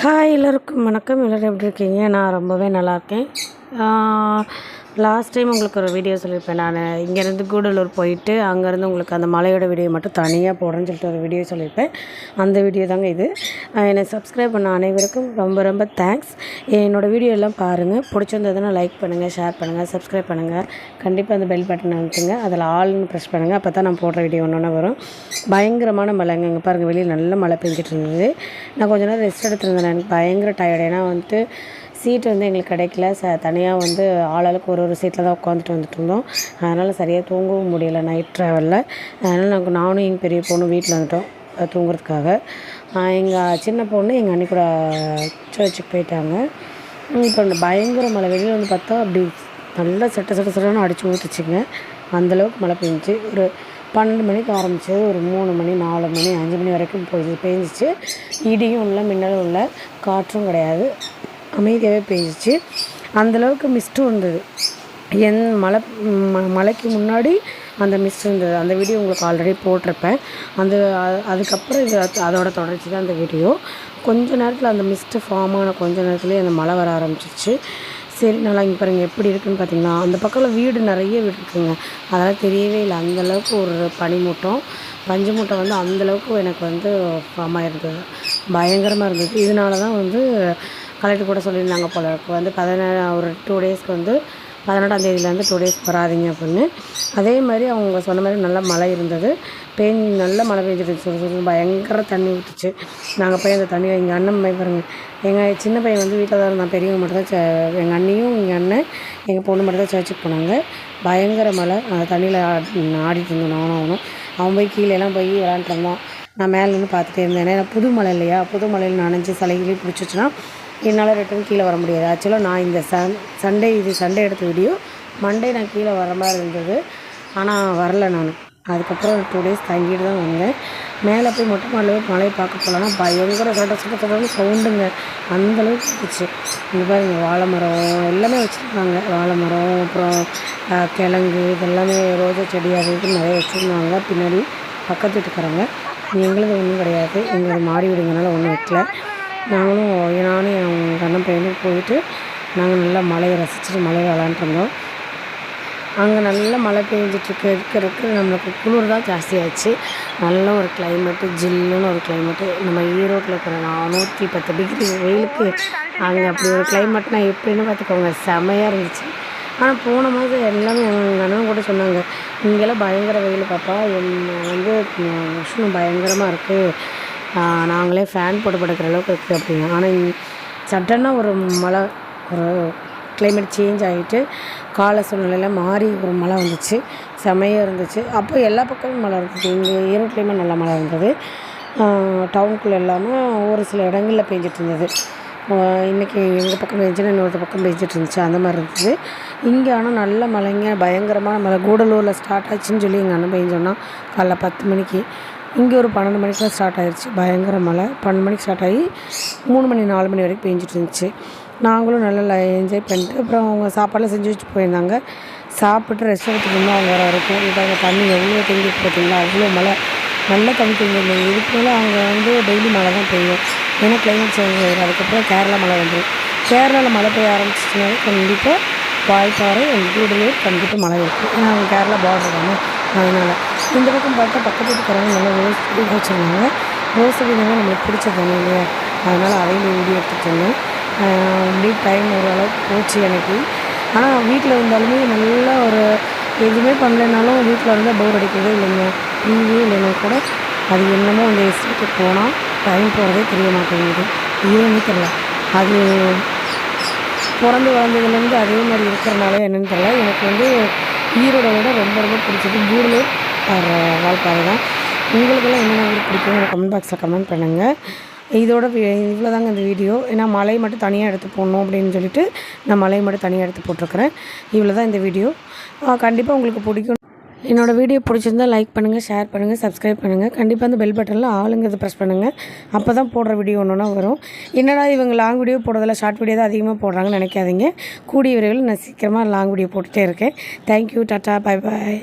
Hi எல்லோருக்கும் வணக்கம். எல்லோரும் எப்படி இருக்கீங்க? நான் ரொம்பவே நல்லா இருக்கேன். லாஸ்ட் டைம் உங்களுக்கு ஒரு வீடியோ சொல்லியிருப்பேன் நான். இங்கேருந்து கூடலூர் போயிட்டு அங்கேருந்து உங்களுக்கு அந்த மலையோட வீடியோ மட்டும் தனியாக போடுறேன்னு சொல்லிட்டு ஒரு வீடியோ சொல்லியிருப்பேன். அந்த வீடியோ தாங்க இது. என்னை சப்ஸ்கிரைப் பண்ண அனைவருக்கும் ரொம்ப ரொம்ப தேங்க்ஸ் என்னோடய வீடியோ எல்லாம் பாருங்கள் பிடிச்சிருந்ததுன்னா லைக் பண்ணுங்கள் ஷேர் பண்ணுங்கள் சப்ஸ்கிரைப் பண்ணுங்கள் கண்டிப்பாக அந்த பெல் பட்டன் அனுப்புங்க அதில் ஆல்னு ப்ரெஸ் பண்ணுங்கள் அப்போ தான் நான் போடுற வீடியோ ஒன்று ஒன்று வரும். பயங்கரமான மழைங்க. இங்கே பாருங்கள் வெளியில் நல்ல மழை பெஞ்சிட்டு இருந்தது. நான் கொஞ்ச நேரம் ரெஸ்ட் எடுத்துருந்தேன். எனக்கு பயங்கர டயர்டு ஏன்னா வந்துட்டு சீட் வந்து எங்களுக்கு கிடைக்கல. ச தனியாக வந்து ஆளாளுக்கு ஒரு ஒரு சீட்டில் தான் உட்காந்துட்டு வந்துட்டு இருந்தோம். அதனால் சரியாக தூங்கவும் முடியல நைட் ட்ராவலில் அதனால் நாங்கள் நானும் எங்கள் பெரிய பொண்ணு வீட்டில் வந்துட்டோம் தூங்குறதுக்காக. எங்கள் சின்ன பொண்ணு எங்கள் அண்ணி கூட சர்ச்சுக்கு போயிட்டாங்க. இப்போ இந்த பயங்கர மழை வெளியில் வந்து பார்த்தா அப்படி நல்லா சட்ட சட்ட சட்டன்னு அடித்து ஊற்றுச்சிங்க அந்தளவுக்கு மழை பெஞ்சிச்சு. ஒரு பன்னெண்டு மணிக்கு ஆரம்பிச்சது. ஒரு மூணு மணி நாலு மணி அஞ்சு மணி வரைக்கும் போய் பெஞ்சிச்சு. இடியும் இல்லை மின்னலும் இல்லை காற்றும் கிடையாது. அமைதியாகவே பெஞ்சிச்சு அந்தளவுக்கு மிஸ்ட்டும் இருந்தது என் மழை ம- மழைக்கு முன்னாடி அந்த மிஸ்ட் இருந்தது. அந்த வீடியோ உங்களுக்கு ஆல்ரெடி போட்டிருப்பேன். அந்த அதுக்கப்புறம் இது அதோட தொடர்ச்சி தான் அந்த வீடியோ கொஞ்ச நேரத்தில் அந்த மிஸ்ட்டு ஃபார்ம் ஆன கொஞ்ச நேரத்துலேயே அந்த மழை வர ஆரம்பிச்சிச்சு சரி நல்லா இங்கே பாருங்கள் எப்படி இருக்குன்னு பார்த்தீங்கன்னா அந்த பக்கத்தில் வீடு நிறைய வீடு இருக்குங்க. அதெல்லாம் தெரியவே இல்லை. அந்தளவுக்கு ஒரு பனிமூட்டம். பஞ்சு மூட்டை வந்து அந்தளவுக்கு எனக்கு வந்து ஃபார்ம் ஆகிருந்தது பயங்கரமாக இருந்தது. இதனால தான் வந்து கலெக்டர் கூட சொல்லியிருந்தாங்க போல. இருக்கு வந்து பதினேழு ஒரு டூ டேஸ்க்கு வந்து பதினெட்டாம் தேதியிலேருந்து டூ டேஸ் வராதீங்க அப்படின்னு. அதே மாதிரி அவங்க சொன்ன மாதிரி நல்ல மழை இருந்தது. பெயின் நல்ல மழை பெஞ்சிருச்சு பயங்கர தண்ணி ஊற்றுச்சு நாங்கள் போய் அந்த தண்ணியை எங்கள் அண்ணன் போய் பாருங்கள் எங்கள் சின்ன பையன் வந்து வீட்டில் தான் இருந்தான். பெரியவங்க மட்டும் தான் எங்கள் அண்ணியும் எங்கள் அண்ணன் எங்கள் பொண்ணு மட்டும் தான் சர்ச்சுக்கு போனாங்க. பயங்கர மழை. அந்த தண்ணியில் ஆடிட்டு இருந்தோம் நானும் அவனும். அவன் போய் கீழேலாம் போய் விளாண்டுட்டு இருந்தான். நான் மேலே நின்று பார்த்துட்டே இருந்தேன். ஏன்னா புது மலை இல்லையா? புது மலையில் நனைஞ்சு சலைகளே பிடிச்சிச்சுன்னா என்னால் ரிட்டன் கீழே வர முடியாது. ஆக்சுவலாக நான் இந்த சன் சண்டே இது சண்டே எடுத்த வீடியோ மண்டே நான் கீழே வர மாதிரி இருந்தது. ஆனால் வரல நான். அதுக்கப்புறம் டூ டேஸ் தங்கிட்டு தான் வந்தேன். மேலே போய் மொட்டை மாடல போய் பார்க்க போகலன்னா பயங்கர சட்ட சட்ட சட்டன்னு சவுண்டுங்க அந்தளவுக்கு இருந்துச்சு. இங்கே பாருங்க வாழை மரம் எல்லாமே வச்சுருந்தாங்க. வாழை மரம் அப்புறம் கிழங்கு இதெல்லாமே ரோஜா செடி அது நிறைய வச்சுருந்தாங்க. பின்னாடி பக்கத்து வீட்டுக்காரங்க. எங்களுது ஒன்றும் கிடையாது. எங்களது மாடி வீடுங்கனால ஒன்றும் வைக்கல. நாங்களும் நானும் என் கண்ணன் பையனும் போயிட்டு நாங்கள் நல்லா மலையை ரசிச்சுட்டு மலையை விளாண்டுருந்தோம் அங்கே நல்லா மழை பெஞ்சிட்ருக்கு இருக்கிறதுக்கு நம்மளுக்கு குளிர் தான் ஜாஸ்தியாச்சு நல்ல ஒரு கிளைமேட்டு ஜில்லுன்னு ஒரு கிளைமேட்டு நம்ம ஈரோட்டில் இருக்கிற நானூற்றி பத்து டிகிரி வெயிலுக்கு அங்கே அப்படி ஒரு கிளைமேட்னா எப்படின்னு பார்த்துக்கோங்க. செமையாக இருந்துச்சு. ஆனால் போன மாதம் எல்லாமே எங்கள் அண்ணன் கூட சொன்னாங்க இங்கெல்லாம் பயங்கர வெயில் பாப்பா. என் வந்து உஷ்ணம் பயங்கரமாக இருக்குது நாங்களே ஃபேன் போட்டு படுக்கிற அளவுக்கு இருக்குது அப்படிங்க ஆனால் சட்டனாக ஒரு மழை ஒரு கிளைமேட் சேஞ்ச் ஆகிட்டு கால சூழ்நிலையில் மாறி ஒரு மழை வந்துச்சு. செமையாக இருந்துச்சு. அப்போ எல்லா பக்கமும் மழை இருந்துச்சு இங்கே ஈரோட்லேயுமே நல்ல மழை இருந்தது. டவுனுக்குள்ளே இல்லாமல் ஒரு சில இடங்களில் பெஞ்சிட்டு இருந்தது. இன்றைக்கி இன்னைக்கு எங்கள் பக்கம் பெஞ்சுன்னு இன்னொரு பக்கம் பெஞ்சிட்டு இருந்துச்சு. அந்த மாதிரி இருந்தது. இங்கே ஆனால் நல்ல மழைங்க. பயங்கரமான மழை. கூடலூரில் ஸ்டார்ட் ஆச்சுன்னு சொல்லி எங்கள் அண்ணன் பெஞ்சோன்னா காலைல பத்து மணிக்கு இங்கே ஒரு பன்னெண்டு மணிக்கெலாம் ஸ்டார்ட் ஆயிடுச்சு பயங்கர மழை. பன்னெண்டு மணிக்கு ஸ்டார்ட் ஆகி மூணு மணி நாலு மணி வரைக்கும் பெஞ்சிட்டு இருந்துச்சு. நாங்களும் நல்லா என்ஜாய் பண்ணிட்டு அப்புறம் அவங்க சாப்பாடெலாம் செஞ்சு வச்சுட்டு போயிருந்தாங்க. சாப்பிட்டு ரெஸ்ட் எடுத்துட்டு அவங்க வர வரைக்கும் அங்கே தண்ணி எவ்வளோ தேங்கிட்டு பார்த்தீங்களா அவ்வளோ மழை. நல்லா தண்ணி தேங்கிருந்தது இதுக்கு மேலே அவங்க வந்து டெய்லி மழை தான் பெய்யும். ஏன்னா கிளைமேட் சேஞ்ச் ஆகிடும் அதுக்கப்புறம் கேரளா மழை வந்துடும் கேரளாவில் மழை பெய்ய ஆரம்பிச்சிச்சுனாலே கண்டிப்பாக வாய்ப்பாறை வீடுலேயே கண்டிப்பாக மழை இருக்கும். ஏன்னா அவங்க கேரளா பார்டர் தானே. அதனால் இந்த பக்கம் பார்த்தா பக்கத்து வீட்டுக்காரங்க நல்லா ரோஸ் செடி வச்சுருந்தாங்க ரோஸ் செடி நம்மளுக்கு பிடிச்ச தண்ணி இல்லையா? அதனால் அதையும் வீடியோ எடுத்துகிட்டு இருந்தேன் அப்படியே டைம் ஓரளவுக்கு போச்சு எனக்கு. ஆனால் வீட்டில் இருந்தாலுமே நல்லா ஒரு எதுவுமே பண்ணலைனாலும் வீட்டில் இருந்தால் போர் அடிக்கிறதே இல்லைங்க. டிவியே இல்லைன்னா கூட அது என்னமோ அந்த எஸ்டேட்டுக்கு போனால் டைம் போகிறதே தெரிய மாட்டேங்குது. ஏன்னு தெரியல. அது பிறந்து வளர்ந்ததுலேருந்து அதே மாதிரி இருக்கிறனால என்னென்னு தெரியல. எனக்கு வந்து ஈரோட விட ரொம்ப ரொம்ப பிடிச்சது. கூடலூர் வாழ்க்கை தான் உங்களுக்கெல்லாம் என்னென்ன ஊர் பிடிக்கும்? எனக்கு கமெண்ட் பாக்ஸில் கமெண்ட் பண்ணுங்கள் இதோட இவ்வளோ தாங்க இந்த வீடியோ. ஏன்னா மலை மட்டும் தனியாக எடுத்து போடணும் அப்படின்னு சொல்லிட்டு நான் மலை மட்டும் தனியாக எடுத்து போட்டிருக்கிறேன். இவ்வளோ தான் இந்த வீடியோ. கண்டிப்பாக உங்களுக்கு பிடிக்கும். என்னோடய வீடியோ பிடிச்சிருந்தா லைக் பண்ணுங்கள் ஷேர் பண்ணுங்கள் சப்ஸ்கிரைப் பண்ணுங்கள் கண்டிப்பாக அந்த பெல் பட்டனில் ஆளுங்கிறது ப்ரெஸ் பண்ணுங்கள் அப்போ தான் போடுற வீடியோ ஒன்று ஒன்றா வரும். என்னடா இவங்க லாங் வீடியோ போடுறதில்ல ஷார்ட் வீடியோ தான் அதிகமாக போடுறாங்கன்னு நினைக்காதீங்க. கூடிய விரைவில் நான் சீக்கிரமாக லாங் வீடியோ போட்டுகிட்டே இருக்கேன். Thank you tata bye bye